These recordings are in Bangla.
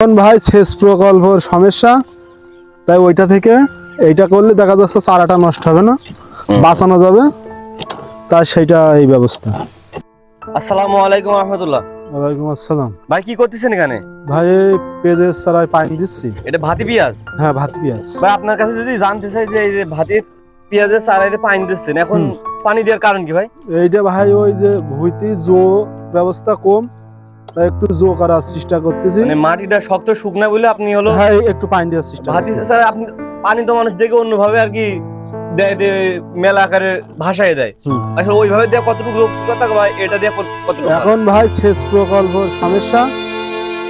এখন ভাই সেচ প্রকল্পর সমস্যা। তাই ওইটা থেকে এইটা করলে দেখা যাচ্ছে চারাটা নষ্ট হবে না বাঁচানো যাবে। তাই সেইটা এই ব্যবস্থা। আসসালামু আলাইকুম রহমতুল্লাহ। ওয়ালাইকুম আসসালাম। ভাই কি করতেছেন এখানে? ভাই পেঁয়াজের চারায় পানি দিচ্ছি। এটা ভাতি পেঁয়াজ? হ্যাঁ ভাত পেঁয়াজ। ভাই আপনার কাছে যদি জানতে চাই যে এই যে ভাতি পেঁয়াজের চারাইতে পানি দিচ্ছেন এখন পানি দেওয়ার কারণ কি ভাই? এইটা ভাই ওই যে ভুইতে জো ব্যবস্থা কম একটু জো করার চেষ্টা করতেছি। মানে মাটিটা শক্ত শুকনা বলে আপনি হলো হ্যাঁ একটু পানি দেওয়ার চেষ্টা ভাতি স্যার আপনি পানি তো মানুষ দেখে অন্যভাবে আর কি দেয় মেলা আকারে ভাষায় দেয়। আসলে ওইভাবে কতটুকু ভাই এটা দিয়ে কত- কতটুকু এখন ভাই সেচ প্রকল্পর সমস্যা।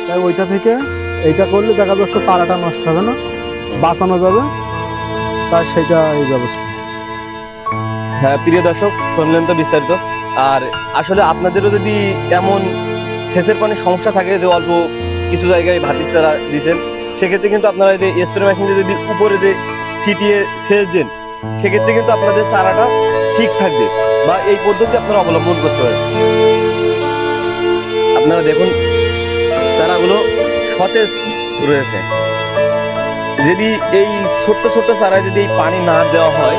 তাই ওইটা থেকে এইটা করলে দেখা যাচ্ছে চারাটা নষ্ট হবে না বাঁচানো যাবে। তাই সেটা এই ব্যবস্থা। হ্যাঁ প্রিয় দর্শক শুনলেন তো বিস্তারিত। আর আসলে আপনাদেরও যদি এমন সেচের পানি সমস্যা থাকে যে অল্প কিছু জায়গায় ভাতির চারা দিয়েছেন। সেক্ষেত্রে কিন্তু আপনারা এই যে স্প্রে মেশিন দিয়ে যদি উপরে যে ছিটিয়ে সেচ দেন সেক্ষেত্রে কিন্তু আপনাদের চারাটা ঠিক থাকবে বা এই পদ্ধতি আপনারা অবলম্বন করতে পারেন। আপনারা দেখুন চারাগুলো সতেজ রয়েছে। যদি এই ছোট্ট ছোট্ট চারায় যদি এই পানি না দেওয়া হয়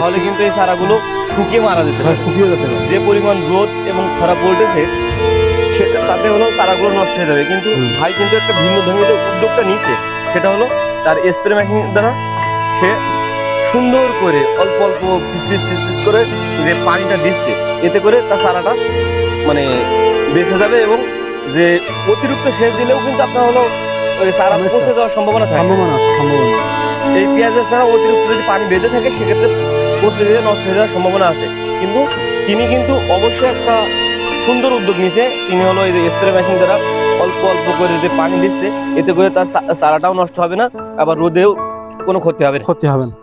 তাহলে কিন্তু এই চারাগুলো শুকিয়ে মারা যেতে পারে। শুকিয়ে যেতে যে পরিমাণ রোদ এবং খরা পড়তেছে সেটা তাতে হলো চারাগুলো নষ্ট হয়ে যাবে। কিন্তু ভাই কিন্তু একটা ভিন্ন ধর্মীয় যে উদ্যোগটা নিয়েছে সেটা হলো তার স্প্রে মেশিন দ্বারা সে সুন্দর করে অল্প অল্প ফিসফিস ফিসফিস করে যে পানিটা দিচ্ছে এতে করে তার চারাটা মানে বেঁচে যাবে এবং যে অতিরিক্ত সেচ দিলেও কিন্তু আপনার হলো চারা। পচে যাওয়ার সম্ভাবনা থাকে। সম্ভাবনা আছে সম্ভাবনা আছে। এই পেঁয়াজের ছাড়া অতিরিক্ত যদি পানি বেঁধে থাকে সেক্ষেত্রে পচে যেয়ে নষ্ট হয়ে যাওয়ার সম্ভাবনা আছে। কিন্তু তিনি কিন্তু অবশ্যই একটা সুন্দর উদ্যোগ নিয়েছে তিনি হলো এই যে স্প্রে মেশিন দ্বারা অল্প অল্প করে যে পানি দিচ্ছে এতে করে তার সারাটাও চারাটাও নষ্ট হবে না আবার রোদেও কোনো ক্ষতি হবে না। ক্ষতি হবে না।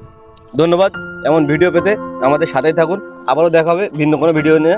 ধন্যবাদ এমন ভিডিও পেতে আমাদের সাথেই থাকুন। আবারও দেখা হবে ভিন্ন কোনো ভিডিও নিয়ে।